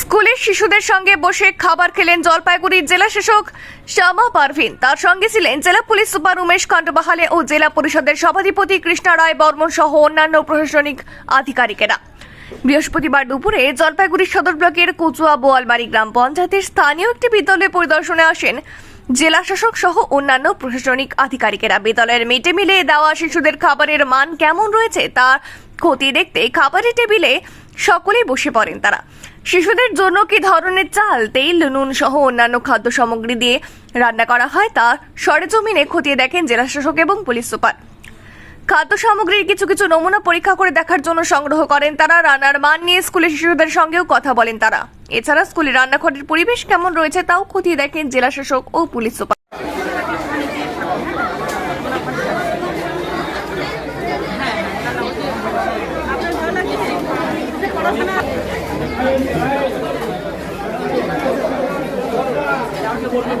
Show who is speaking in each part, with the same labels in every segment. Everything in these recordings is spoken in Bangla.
Speaker 1: স্কুলের শিশুদের সঙ্গে বসে খাবার খেলেন জলপাইগুড়ির জেলা শাসক শ্যামা পারভিন। তার সঙ্গে ছিলেন জেলা পুলিশ সুপার উমেশ খণ্ডবাহালে ও জেলা পরিষদের সভাধিপতি কৃষ্ণা রায় বর্মন সহ অন্যান্য প্রশাসনিক আধিকারিকেরা। বৃহস্পতিবার দুপুরে জলপাইগুড়ি সদর ব্লকের কচুয়া বোয়ালবাড়ি গ্রাম পঞ্চায়েতের স্থানীয় একটি বিদ্যালয় পরিদর্শনে আসেন জেলা শাসক সহ অন্যান্য প্রশাসনিক আধিকারিকেরা। বিদ্যালয়ের ডে মিলে দেওয়া শিশুদের খাবারের মান কেমন রয়েছে তা খতিয়ে দেখতে খাবারের টেবিলে সকলেই বসে পড়েন তারা। শিশুদের জন্য কি ধরনের চাল, তেল, নুন সহ অন্যান্য খাদ্য সামগ্রী দিয়ে রান্না করা হয় তা সরেজমিনে খতিয়ে দেখেন জেলা শাসক এবং পুলিশ সুপার। খাদ্য সামগ্রীর কিছু কিছু নমুনা পরীক্ষা করে দেখার জন্য সংগ্রহ করেন তারা। রান্নার মান নিয়ে স্কুলের শিশুদের সঙ্গেও কথা বলেন তারা। এছাড়া স্কুলে রান্নাঘরের পরিবেশ কেমন রয়েছে তাও খতিয়ে দেখেন জেলা শাসক ও পুলিশ সুপার।
Speaker 2: বলব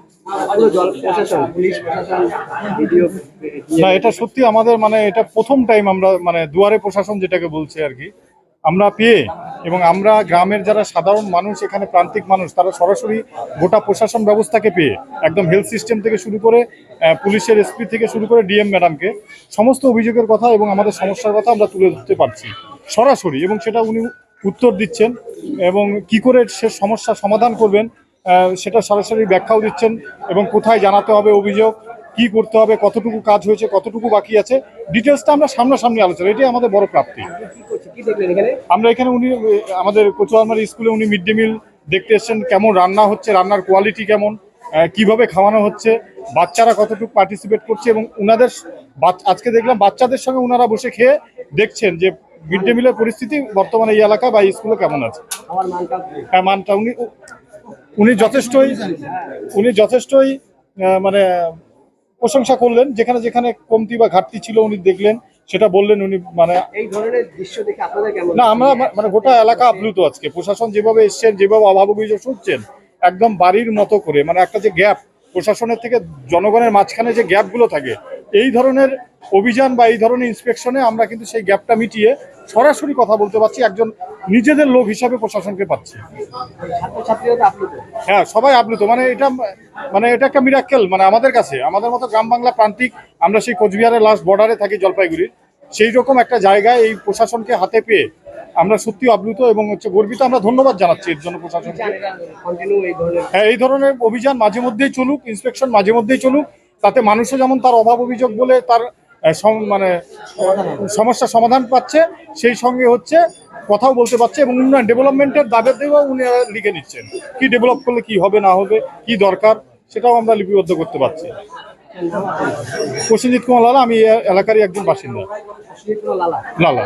Speaker 3: না, এটা সত্যি আমাদের মানে এটা প্রথম টাইম আমরা মানে দুয়ারে প্রশাসন যেটাকে বলছে আর কি, আমরা পেয়ে এবং আমরা গ্রামের যারা সাধারণ মানুষ, এখানে প্রান্তিক মানুষ, তারা সরাসরি গোটা প্রশাসন ব্যবস্থাকে পেয়ে, একদম হেলথ সিস্টেম থেকে শুরু করে পুলিশের এসপি থেকে শুরু করে ডিএম ম্যাডামকে সমস্ত অভিযোগের কথা এবং আমাদের সমস্যার কথা আমরা তুলে ধরতে পারছি, সরাসরি এবং সেটা উনি উত্তর দিচ্ছেন এবং কি করে সে সমস্যা সমাধান করবেন সেটা সরাসরি ব্যাখ্যাও দিচ্ছেন এবং কোথায় জানাতে হবে অভিযোগ কি করতে হবে কতটুকু কাজ হয়েছে কতটুকু বাকি আছে ডিটেলসটা আমরা সামনাসামনি আলোচনা এটাই আমাদের বড় প্রাপ্তি। আমরা এখানে উনি আমাদের কচুয়ালমারি স্কুলে উনি মিড ডে মিল দেখতে এসেছেন কেমন রান্না হচ্ছে রান্নার কোয়ালিটি কেমন কীভাবে খাওয়ানো হচ্ছে বাচ্চারা কতটুকু পার্টিসিপেট করছে এবং উনাদের স- আজকে দেখলাম বাচ্চাদের সঙ্গে উনারা বসে খেয়ে দেখছেন যে মিড ডে মিলের পরিস্থিতি বর্তমানে এই এলাকায় বা এই স্কুলে কেমন আছে। হ্যাঁ মানটা উনি উনি যথেষ্টই উনি যথেষ্টই মানে প্রশংসা করলেন। যেখানে যেখানে কমতি বা ঘাটতি ছিল উনি দেখলেন সেটা বললেন উনি মানে
Speaker 4: এই ধরনের দৃশ্য দেখে আপনাদের কেমন
Speaker 3: না আমরা মানে গোটা এলাকা আপ্লুত আজকে। প্রশাসন যেভাবে এসছেন যেভাবে অভাব অভিযোগ শুনছেন একদম বাড়ির মতো করে মানে একটা যে গ্যাপ প্রশাসনের থেকে জনগণের মাঝখানে যে গ্যাপগুলো থাকে এই ধরনের অভিযান বা এই ধরনের ইন্সপেকশনে আমরা কিন্তু সেই গ্যাপটা মিটিয়ে সরাসরি কথা বলতে পারছি একজন নিজেদের লোক হিসাবে প্রশাসনকে পাচ্ছি। হ্যাঁ সবাই আপ্লুত। মানে এটা মানে এটা একটা মিরাক্কেল মানে আমাদের কাছে। আমাদের মতো গ্রাম বাংলা প্রান্তিক আমরা সেই কোচবিহারের লাস্ট বর্ডারে থাকি জলপাইগুড়ির সেই রকম একটা জায়গায় এই প্রশাসনকে হাতে পেয়ে আমরা সত্যি আপ্লুত এবং হচ্ছে গর্বিত। আমরা ধন্যবাদ জানাচ্ছি এর জন্য প্রশাসনকে। হ্যাঁ এই ধরনের অভিযান মাঝে মধ্যেই চলুক ইন্সপেকশন মাঝে মধ্যেই চলুক। তাতে মানুষও যেমন তার অভাব অভিযোগ বলে তার মানে সমস্যার সমাধান পাচ্ছে সেই সঙ্গে হচ্ছে কথাও বলতে পারছে এবং উন্নয়ন ডেভেলপমেন্টের দাবি দেওয়া উনি লিখে নিচ্ছেন। কি ডেভেলপ করলে কি হবে না হবে কি দরকার সেটাও আমরা লিপিবদ্ধ করতে পারছি। প্রসেনজিৎ কুমার লালা আমি এলাকারই একজন বাসিন্দা। লালা।